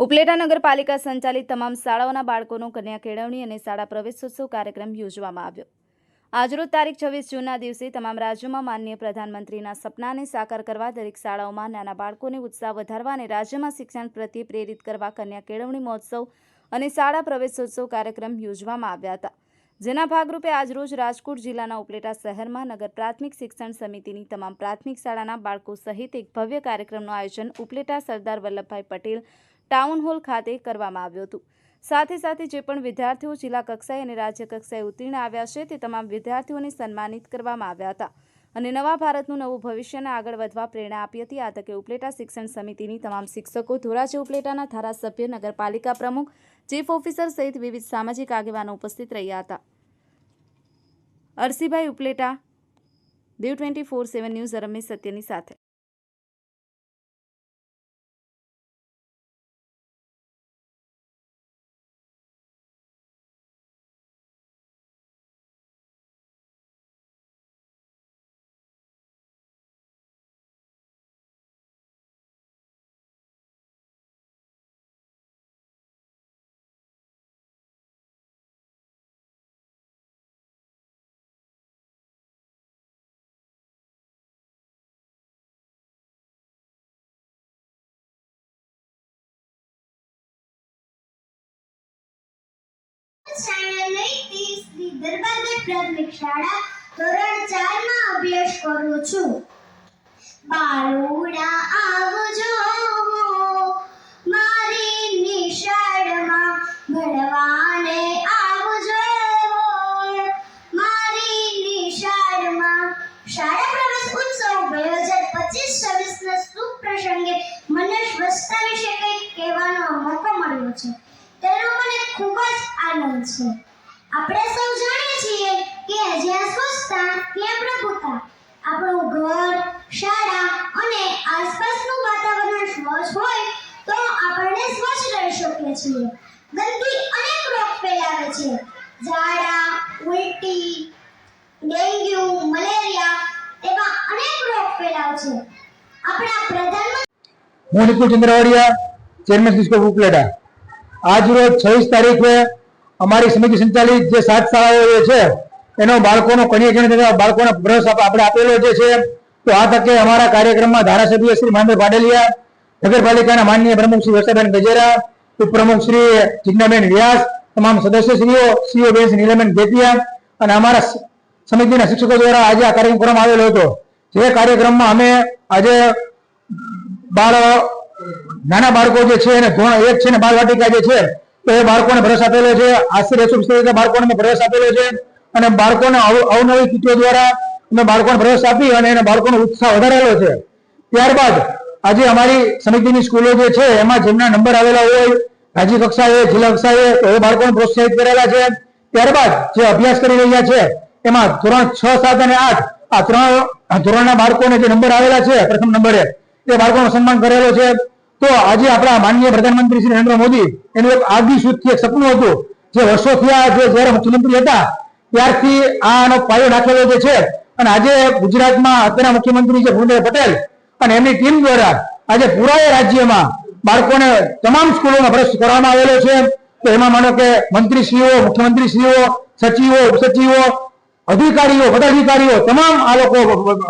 ઉપલેટા નગરપાલિકા સંચાલિત તમામ શાળાઓના બાળકોનો કન્યા કેળવણી અને શાળા પ્રવેશોત્સવ કાર્યક્રમ યોજવામાં આવ્યો. આજરોજ તારીખ છવ્વીસ જૂનના દિવસે તમામ રાજ્યોમાં માનનીય પ્રધાનમંત્રીના સપનાને સાકાર કરવા દરેક શાળાઓમાં નાના બાળકોને ઉત્સાહ વધારવા અને રાજ્યમાં શિક્ષણ પ્રત્યે પ્રેરિત કરવા કન્યા કેળવણી મહોત્સવ અને શાળા પ્રવેશોત્સવ કાર્યક્રમ યોજવામાં આવ્યા હતા. જેના ભાગરૂપે આજરોજ રાજકોટ જિલ્લાના ઉપલેટા શહેરમાં નગર પ્રાથમિક શિક્ષણ સમિતિની તમામ પ્રાથમિક શાળાના બાળકો સહિત એક ભવ્ય કાર્યક્રમનું આયોજન ઉપલેટા સરદાર વલ્લભભાઈ પટેલ ટાઉન હોલ ખાતે કરવામાં આવ્યું હતું. સાથે સાથે જે પણ વિદ્યાર્થીઓ જિલ્લા કક્ષાએ અને રાજ્ય કક્ષાએ ઉત્તીર્ણ આવ્યા છે, તે તમામ વિદ્યાર્થીઓને સન્માનિત કરવામાં આવ્યા હતા અને નવા ભારતનું નવું ભવિષ્યને આગળ વધવા પ્રેરણા આપી હતી. આ તકે ઉપલેટા શિક્ષણ સમિતિની તમામ શિક્ષકો, ધોરાજી ઉપલેટાના ધારાસભ્ય, નગરપાલિકા પ્રમુખ, ચીફ ઓફિસર સહિત વિવિધ સામાજિક આગેવાનો ઉપસ્થિત રહ્યા હતા. Arsibhai Upleta Dev twenty four seven news Ramesh સત્યની સાથે. ધોરણ આવજો. મારી નિશાળમાં શાળા પ્રવેશ ઉત્સવ બે હજાર પચીસ છવ્વીસ શુભ પ્રસંગે મને સ્વચ્છતા વિશે કંઈક કહેવાનો મોકો મળ્યો છે. આનંદ છે. આપણે સૌ જાણીએ છીએ કે જ્યાં સ્વચ્છતા ત્યાં પ્રભુતા આપણું ઘર, શાળા અને આસપાસનું વાતાવરણ સ્વચ્છ હોય તો આપણે સ્વચ્છ રહી શકીએ છીએ. ગંદકી અનેક રોગ ફેલાવે છે. ઝાડા, ઉલટી, ડેન્ગ્યુ, મલેરિયા એવા અનેક રોગ ફેલાવ છે. આપણા પ્રધાનમંત્રી હું નિકુલ ચંદ્રવાડિયા ચેરમેન સિસ્કો ઉપલેટા. આજ રોજ છવ્વીસ તારીખે અમારી સમિતિ સંચાલિત જે સાત શાળાઓ છે, એનો બાળકોનો કન્યા બાળકોનો પ્રવેશ આપણે આપેલો જે છે, તો આ તકે અમારા કાર્યક્રમમાં ધારાસભ્ય શ્રી મહેન્દ્ર પાડેલિયા, નગરપાલિકાના માનનીય પ્રમુખ શ્રી વર્ષાબેન ગજેરા, ઉપપ્રમુખ શ્રી જિજ્ઞાબેન વ્યાસ, તમામ સદસ્યશ્રીઓ, સીઓ બેન નીલમબેન ભેટિયા અને અમારા સમિતિના શિક્ષકો દ્વારા આજે આ કાર્યક્રમ આવેલો હતો. જે કાર્યક્રમમાં અમે આજે બાળ, નાના બાળકો જે છે, એને ધોરણ એક છે ને બાળ વાટિકા જે છે તો એ બાળકોને પ્રવેશ આપેલો છે, આશરે પિસ્તાલીસ બાળકોને પ્રવેશ આપેલો છે અને બાળકોને અવનવી કીટો દ્વારા અમે બાળકોને પ્રવેશ આપી અને એને બાળકોનો ઉત્સાહ વધારેલો છે. ત્યારબાદ આજે અમારી સમિતિની સ્કૂલો જે છે, એમાં જેમના નંબર આવેલા હોય, રાજ્ય કક્ષાએ, જિલ્લા કક્ષાએ, તો એ બાળકોને પ્રોત્સાહિત કરેલા છે. ત્યારબાદ જે અભ્યાસ કરી રહ્યા છે, એમાં ધોરણ છ, સાત અને આઠ, આ ત્રણ ધોરણના બાળકોને જે નંબર આવેલા છે, પ્રથમ નંબરે તે બાળકોનો સન્માન કરેલો છે. તો આજે આપણા માનનીય પ્રધાનમંત્રી શ્રી નરેન્દ્ર મોદી, એનું એક આગવી એક સપનું હતું. જે વર્ષોથી આ જે જ્યારે મુખ્યમંત્રી હતા, ત્યારથી આનો પાયો નાખેલો જે છે, અને આજે ગુજરાતમાં અત્યારના મુખ્યમંત્રી છે ભૂપેન્દ્ર પટેલ, અને એમની ટીમ દ્વારા આજે પૂરા રાજ્યમાં બાળકોને તમામ સ્કૂલોમાં ભ્રષ્ટ કરવામાં આવેલો છે. તો એમાં માનો કે મંત્રીશ્રીઓ, મુખ્યમંત્રીશ્રીઓ, સચિવો, ઉપસચિવો, અધિકારીઓ, પદાધિકારીઓ, તમામ આ લોકો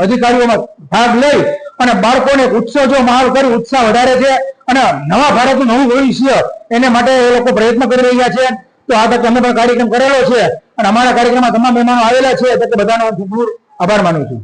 અધિકારીઓમાં ભાગ લઈ અને બાળકોને ઉત્સવ જો માહોલ કરી ઉત્સાહ વધારે છે અને નવા ભારતનું નવું ભવિષ્ય એને માટે એ લોકો પ્રયત્ન કરી રહ્યા છે. તો આ તક અમે પણ કાર્યક્રમ કરેલો છે અને અમારા કાર્યક્રમમાં તમામ મહેમાનો આવેલા છે. તો બધાનો ખૂબ આભાર માનું છું.